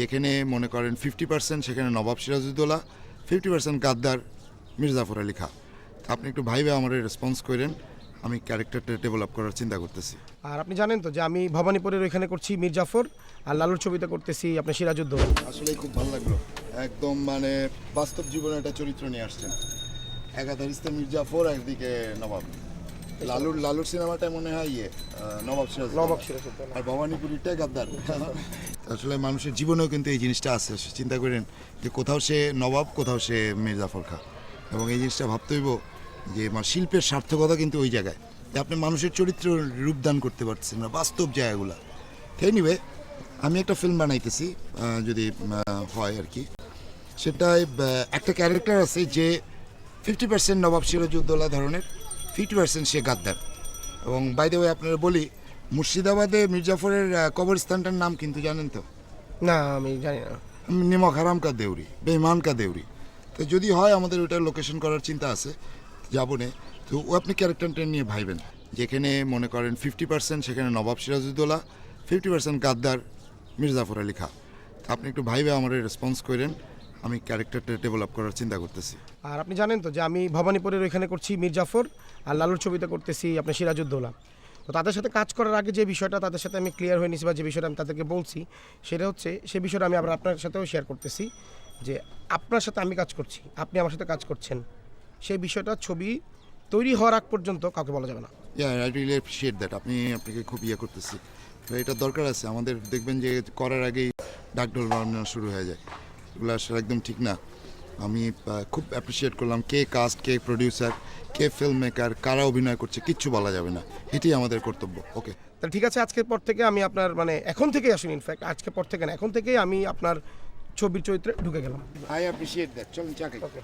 যেখানে মনে করেন ফিফটি পার্সেন্ট সেখানে নবাব সিরাজউদ্দৌলা ফিফটি পার্সেন্ট গাদ্দার মির্জাফর আলী খা। আপনি একটু ভাইবে আমার রেসপন্স করেন আমি ক্যারেক্টারটা ডেভেলপ করার চিন্তা করতেছি। আর আপনি জানেন তো যে আমি ভবানীপুরের ওইখানে করছি মির্জাফর আর লালুর ছবিতে করতেছি আপনার সিরাজউদ্দৌলা। আসলেই খুব ভালো লাগল। একদম মানে বাস্তব জীবনে একটা চরিত্র নিয়ে আসছেন। একাধার ইসলাম মির্জাফর একদিকে নবাব। লালুর লালুর সিনেমাটা মনে হয় ইয়ে নবাব সিরাজ নবাব আর ভবানীপুরিটাই গাদ্দার আসলে মানুষের জীবনেও কিন্তু এই জিনিসটা আছে। চিন্তা করেন যে কোথাও সে নবাব কোথাও সে মির্জাফর খা। এবং এই জিনিসটা ভাবতে হইব যে মানে শিল্পের সার্থকতা কিন্তু ওই জায়গায়। যে আপনি মানুষের চরিত্র রূপদান করতে পারছেন না বাস্তব জায়গাগুলো। এনিওয়ে আমি একটা ফিল্ম বানাইতেছি যদি হয় আর কি। সেটাই একটা ক্যারেক্টার আছে যে ফিফটি পার্সেন্ট নবাব সিরাজউদ্দৌলা ধরনের। ফিফটি পার্সেন্ট সে গাদ্দার এবং বাইদে ওয়ে আপনারা বলি মুর্শিদাবাদে মির্জাফরের কবরস্থানটার নাম কিন্তু জানেন তো? না আমি জানি না। নিমক হারাম কা দেউরি বেইমান কা দেউরি। তো যদি হয় আমাদের ওটা লোকেশন করার চিন্তা আছে যাব নে। তো ও আপনি ক্যারেক্টারটা নিয়ে ভাইবেন। যেখানে মনে করেন ফিফটি পার্সেন্ট সেখানে নবাব সিরাজউদ্দৌলা ফিফটি পার্সেন্ট গাদ্দার মির্জাফর আলী খা। তা আপনি একটু ভাইবে আমার রেসপন্স করেন। আমি ক্যারেক্টারটা ডেভেলপ করার চিন্তা করতেছি। আর আপনি জানেন তো যে আমি ভবানীপুরের ওইখানে করছি মির্জাফর আর লালুর ছবিতে করতেছি আপনার সিরাজউদ্দৌলা। তো তাদের সাথে কাজ করার আগে যে বিষয়টা তাদের সাথে আমি ক্লিয়ার হয়ে নিয়েছি বা যে বিষয়টা আমি তাদেরকে বলছি সেটা হচ্ছে সে বিষয়টা আমি আবার আপনার সাথেও শেয়ার করতেছি যে আপনার সাথে আমি কাজ করছি আপনি আমার সাথে কাজ করছেন। সেই বিষয়টা ছবি তৈরি হওয়ার আগ পর্যন্ত কাউকে বলা যাবে না। আই রিয়েলি অ্যাপ্রিসিয়েট দ্যাট আপনি আপনাকে খুব ইয়ে করতেছি। তো এটা দরকার আছে। আমাদের দেখবেন যে করার আগেই ডাকডোল বানানো শুরু হয়ে যায়। এগুলো আসলে একদম ঠিক না। আমি খুব অ্যাপ্রিসিয়েট করলাম কে কাস্ট কে প্রডিউসার কে ফিল্ম মেকার কারা অভিনয় করছে কিচ্ছু বলা যাবে না। এটাই আমাদের কর্তব্য। ওকে তাহলে ঠিক আছে আজকের পর থেকে আমি আপনার মানে এখন থেকে আসুন ইনফ্যাক্ট আজকে পর থেকে না এখন থেকেই আমি আপনার ছবির চরিত্রে ঢুকে গেলাম। আই অ্যাপ্রিসিয়েট দ্যাট চলুন চাকরি ওকে